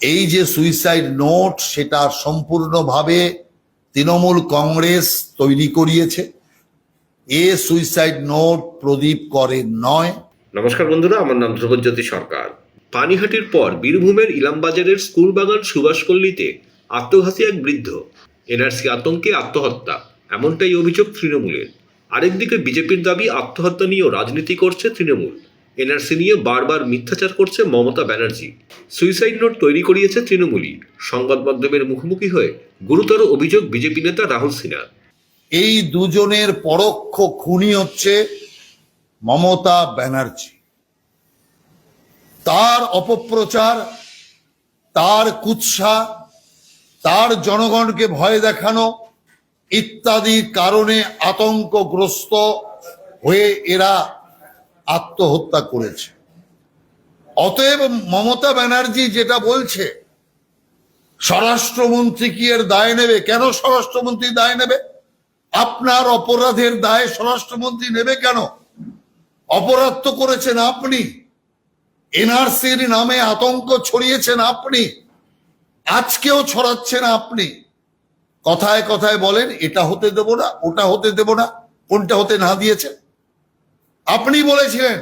এই যে suicide note সেটা সম্পূর্ণভাবে তৃণমূল কংগ্রেস তৈরি করিয়েছে। এ সুইসাইড নোট প্রদীপ করে নয়। নমস্কার বন্ধুরা, আমার নাম ধ্রুবজ্যোতি সরকার। পানিহাটির পর বীরভূমের ইলামবাজারের স্কুলবাগান সুভাষপল্লীতে আত্মঘাতী এক বৃদ্ধ। এনআরসি আতঙ্কে আত্মহত্যা, এমনটাই অভিযোগ তৃণমূলের। আরেকদিকে বিজেপির দাবি, আত্মহত্যা নিয়েও রাজনীতি করছে তৃণমূল। এনআরসি নিয়ে বারবার মিথ্যাচার করছে মমতা ব্যানার্জি। সুইসাইড নোট তৈরি করিয়েছে তৃণমূলই। সংবাদ মাধ্যমের মুখোমুখি হয়ে গুরুতর অভিযোগ বিজেপি নেতা রাহুল সিনহা। এই দুজনের পরোক্ষ খুনি হচ্ছে মমতা ব্যানার্জি। তার অপপ্রচার, তার কুৎসা, তার জনগণকে ভয় দেখানো ইত্যাদি কারণে আতঙ্কগ্রস্ত হয়ে এরা আত্মহত্যা করেছে। অতএব মমতা ব্যানার্জি যেটা বলছে, স্বরাষ্ট্রমন্ত্রী কি এর দায় নেবে? কেন স্বরাষ্ট্রমন্ত্রী দায় নেবে? আপনার অপরাধের দায় স্বরাষ্ট্রমন্ত্রী নেবে কেন? অপরাধ তো করেছেন আপনি। এনআরসির নামে আতঙ্ক ছড়িয়েছেন আপনি। আজকেও ছড়াচ্ছেন আপনি। কথায় কথায় বলেন, এটা হতে দেব না, ওটা হতে দেব না, কোনটা হতে না দিয়েছে। আপনি বলেছিলেন,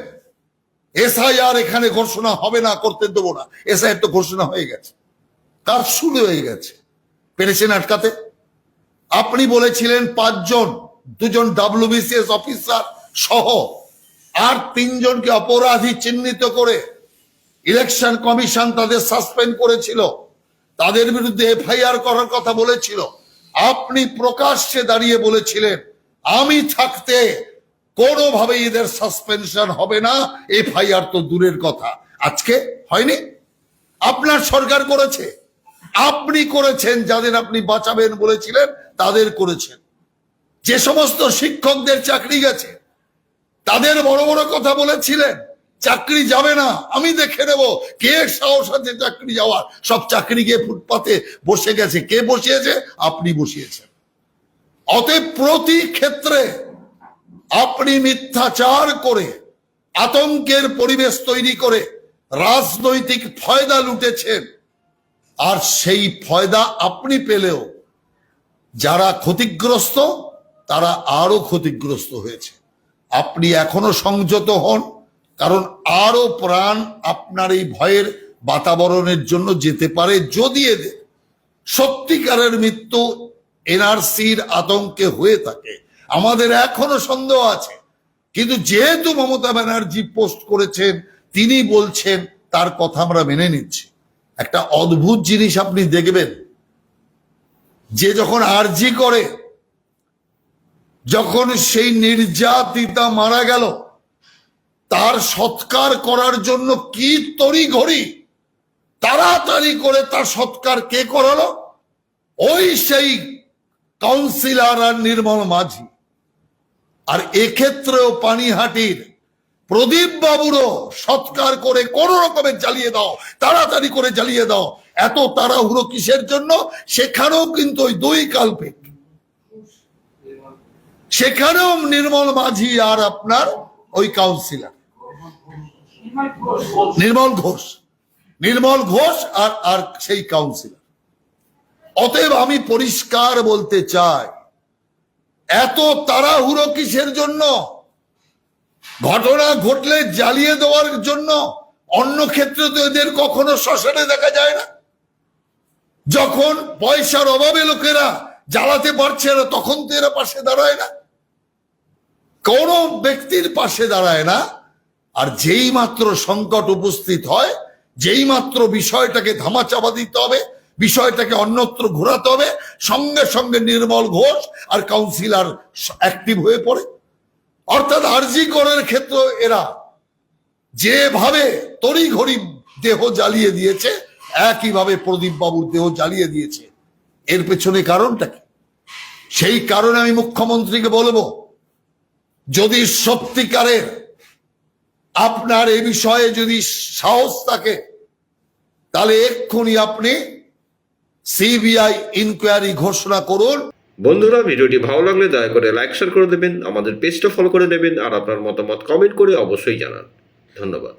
এসআইআর এখানে ঘোষণা হবে না, করতে দেবো না। এসআইআর তো ঘোষণা হয়ে গেছে। তার শুরু হয়ে গেছে। পেরেছেন আটকাতে? আপনি বলেছিলেন পাঁচজন, দুজন ডাব্লিউবিসিএস অফিসার সহ, আর তিনজনকে অপরাধী চিহ্নিত করে ইলেকশন কমিশন তাদের সাসপেন্ড করেছিল। তাদের বিরুদ্ধে এফআইআর করার কথা বলেছিল। আপনি প্রকাশ্যে দাঁড়িয়ে বলেছিলেন, আমি থাকতে কোনোভাবে এদের সাসপেনশন হবে না। এফআইআর তো দূরের কথা। আজকে হয়নি? আপনার সরকার করেছে। আপনি করেছেন যাদের আপনি বাঁচাবেন বলেছিলেন, তাদের করেছেন। যে সমস্ত শিক্ষকদের চাকরি গেছে, তাদের বড় বড় কথা বলেছিলেন, চাকরি যাবে না, আমি দেখে নেব কে সাহস আছে চাকরি যাওয়ার। সব চাকরি গিয়ে ফুটপাতে বসে গেছে। কে বসিয়েছে? আপনি বসিয়েছেন। অতএব প্রতি ক্ষেত্রে আপনি মিথ্যাচার করে, আতঙ্কের পরিবেশ তৈরি করে রাজনৈতিক ফয়দা লুটেছেন। আর সেই ফয়দা আপনি পেলেও যারা ক্ষতিগ্রস্ত, তারা আরও ক্ষতিগ্রস্ত হয়েছে। আপনি এখনও সংযত হন, কারণ আরও প্রাণ আপনার এই ভয়ের বাতাবরণের জন্য যেতে পারে যদি এদের। সত্যিকারের মৃত্যু এনআরসির আতঙ্কে হয়ে থাকে। আমাদের এখনও সন্দেহ আছে। কিন্তু যেহেতু মমতা ব্যানার্জি পোস্ট করেছেন, তিনি বলছেন, তার কথা আমরা মেনে নিচ্ছি। একটা অদ্ভুত জিনিস আপনি দেখবেন। যে যখন আরজি করে, যখন সেই নির্যাতিতা মারা গেল, তার সৎকার করার জন্য কি তড়ি ঘড়ি তাড়াতাড়ি করে তার সৎকার কে করালো? ওই সেই কাউন্সিলার আর নির্মল মাঝি। আর এক্ষেত্রেও পানিহাটির প্রদীপ বাবুরও সৎকার করে কোন রকমের জ্বালিয়ে দাও, তাড়াতাড়ি করে জ্বালিয়ে দাও। এত তাড়াহুড়ো কিসের জন্য? সেখানেও কিন্তু ওই দুই কাল্পিক সেখানেও নির্মল মাঝি আর আপনার ওই কাউন্সিলার নির্মল ঘোষ। নির্মল ঘোষ আর আর সেই কাউন্সিলর অতএব আমি পরিষ্কার বলতে চাই এত তাড়াহুড়ো কিসের জন্য? ঘটনা ঘটলে জ্বালিয়ে দেওয়ার জন্য অন্য ক্ষেত্রে তো এদের কখনো শ্মশানে দেখা যায় না। যখন পয়সার অভাবে লোকেরা জ্বালাতে পারছে না, তখন তো এরা পাশে দাঁড়ায় না। কোন ব্যক্তির পাশে দাঁড়ায় না। আর যেই মাত্র সংকট উপস্থিত হয় যেই মাত্র বিষয়টাকে ধামাচাপা দিতে হবে বিষয়টাকে অন্যত্র ঘোরাতে হবে, সঙ্গে সঙ্গে নির্মল ঘোষ আর কাউন্সিলর অ্যাক্টিভ হয়ে পড়ে। অর্থাৎ আরজি করার ক্ষেত্রে এরা যেভাবে তড়িঘড়ি দেহ জ্বালিয়ে দিয়েছে, একইভাবে প্রদীপ বাবুর দেহ জ্বালিয়ে দিয়েছে। এর পেছনে কারণটা কি? সেই কারণে আমি মুখ্যমন্ত্রীকে বলব, যদি সত্যিকারের আপনার এ বিষয়ে যদি সাহস থাকে, তাহলে এক্ষুনি আপনি সিবিআই ইনকোয়ারি ঘোষণা করুন। বন্ধুরা, ভিডিওটি ভালো লাগলে দয়া করে লাইক, শেয়ার করে দেবেন, আমাদের পেজটা ফলো করে নেবেন আর আপনার মতামত কমেন্ট করে অবশ্যই জানান। ধন্যবাদ।